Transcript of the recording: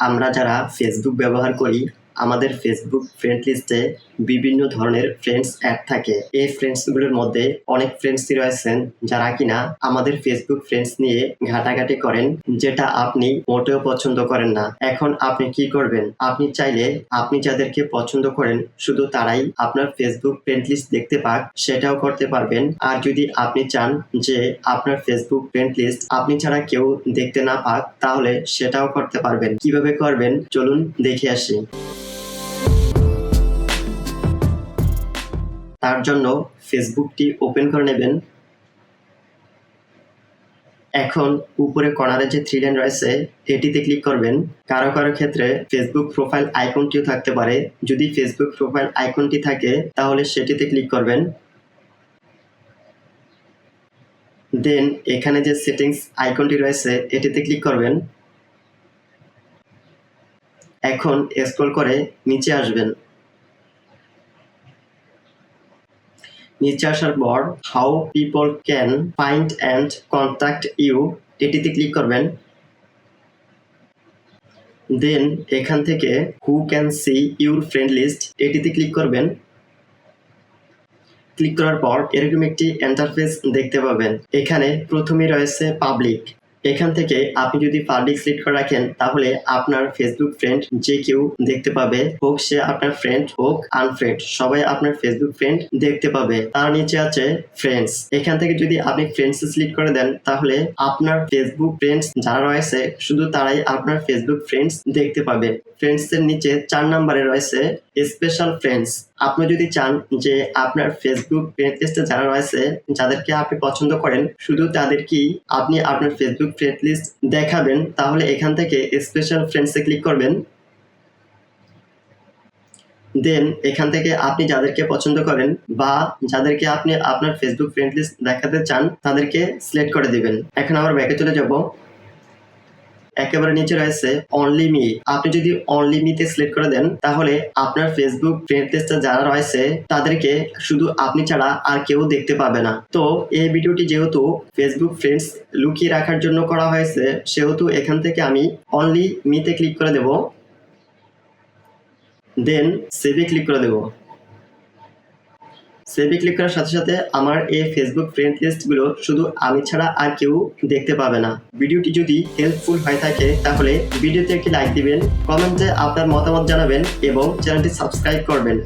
আমরা যারা ফেসবুক ব্যবহার করি আমাদের ফেসবুক ফ্রেন্ড লিস্টে বিভিন্ন ধরনের ফ্রেন্ডস অ্যাড থাকে। এই ফ্রেন্ডসগুলোর মধ্যে অনেক ফ্রেন্ডসই রয়েছেন যারা কিনা আমাদের ফেসবুক ফ্রেন্ডস নিয়ে ঘাটাঘাটি করেন, যেটা আপনি মোটেও পছন্দ করেন না। এখন আপনি কি করবেন? আপনি চাইলে আপনি যাদেরকে পছন্দ করেন, শুধু তারাই আপনার ফেসবুক ফ্রেন্ড লিস্ট দেখতে পাক, সেটাও করতে পারবেন। আর যদি আপনি চান যে আপনার ফেসবুক ফ্রেন্ড লিস্ট আপনি ছাড়া কেউ দেখতে না পাক, তাহলে সেটাও করতে পারবেন। কীভাবে করবেন? চলুন দেখে আসি। তার জন্য ফেসবুকটি ওপেন করে নেবেন। এখন উপরে কর্নারে যে থ্রি লাইন রয়েছে, এটিতে ক্লিক করবেন। কারও কারও ক্ষেত্রে ফেসবুক প্রোফাইল আইকনটিও থাকতে পারে। যদি ফেসবুক প্রোফাইল আইকনটি থাকে, তাহলে সেটিতে ক্লিক করবেন। দেন এখানে যে সেটিংস আইকনটি রয়েছে, এটিতে ক্লিক করবেন। এখন স্ক্রল করে নিচে আসবেন। নিচে আসার পর how people can find and contact you এটিতে ক্লিক করবেন। দেন এখান থেকে who can see your friend list এটিতে ক্লিক করবেন। ক্লিক করার পর, এরকম একটি এন্টারফেস দেখতে পাবেন। এখানে প্রথমে রয়েছে পাবলিক এখান থেকে আপনি যদি পাবলিক সিলেক্ট করে রাখেন, তাহলে আপনার ফেসবুক ফ্রেন্ড যে কেউ দেখতে পাবে। হোক সে আপনার ফ্রেন্ড হোক আনফ্রেন্ড সবাই আপনার ফেসবুক ফ্রেন্ড দেখতে পাবে। তার নিচে আছে ফ্রেন্ডস এখান থেকে যদি আপনি ফ্রেন্ডস সিলেক্ট করে দেন, তাহলে আপনার ফেসবুক ফ্রেন্ডস যারা রয়েছে, শুধু তারাই আপনার ফেসবুক ফ্রেন্ডস দেখতে পাবে। ফ্রেন্ডস এর নিচে চার নম্বরে রয়েছে স্পেশাল ফ্রেন্ডস আপনি যদি চান যে আপনার ফেসবুক ফ্রেন্ড লিস্টে যারা রয়েছে, যাদেরকে আপনি পছন্দ করেন, শুধু তাদেরকেই আপনি আপনার ফেসবুক ফ্রেন্ড লিস্ট দেখাবেন? তাহলে এখান থেকে স্পেশাল ফ্রেন্ডসে ক্লিক করবেন। দেন এখান থেকে আপনি যাদেরকে পছন্দ করেন বা যাদেরকে আপনি আপনার ফেসবুক ফ্রেন্ড লিস্ট দেখাতে চান, তাদেরকে সিলেক্ট করে দিবেন। এখন আবার ব্যাকে চলে যাব। একেবারে নিচে রয়েছে অনলি মি আপনি যদি অনলি মিতে সিলেক্ট করে দেন, তাহলে আপনার ফেসবুক ফ্রেন্ড লিস্টে যারা রয়েছে, তাদেরকে শুধু আপনি ছাড়া আর কেউ দেখতে পাবে না। তো এই ভিডিওটি যেহেতু ফেসবুক ফ্রেন্ডস লুকিয়ে রাখার জন্য করা হয়েছে, সেহেতু এখান থেকে আমি অনলি মিতে ক্লিক করে দেব। দেন সেভে ক্লিক করে দেব। সেভে ক্লিক করার সাথে সাথে আমার এই ফেসবুক ফ্রেন্ড লিস্টগুলো শুধু আমি ছাড়া আর কেউ দেখতে পাবে না। ভিডিওটি যদি হেল্পফুল হয়ে থাকে, তাহলে ভিডিওতে একটি লাইক দিবেন কমেন্টে আপনার মতামত জানাবেন এবং চ্যানেলটি সাবস্ক্রাইব করবেন।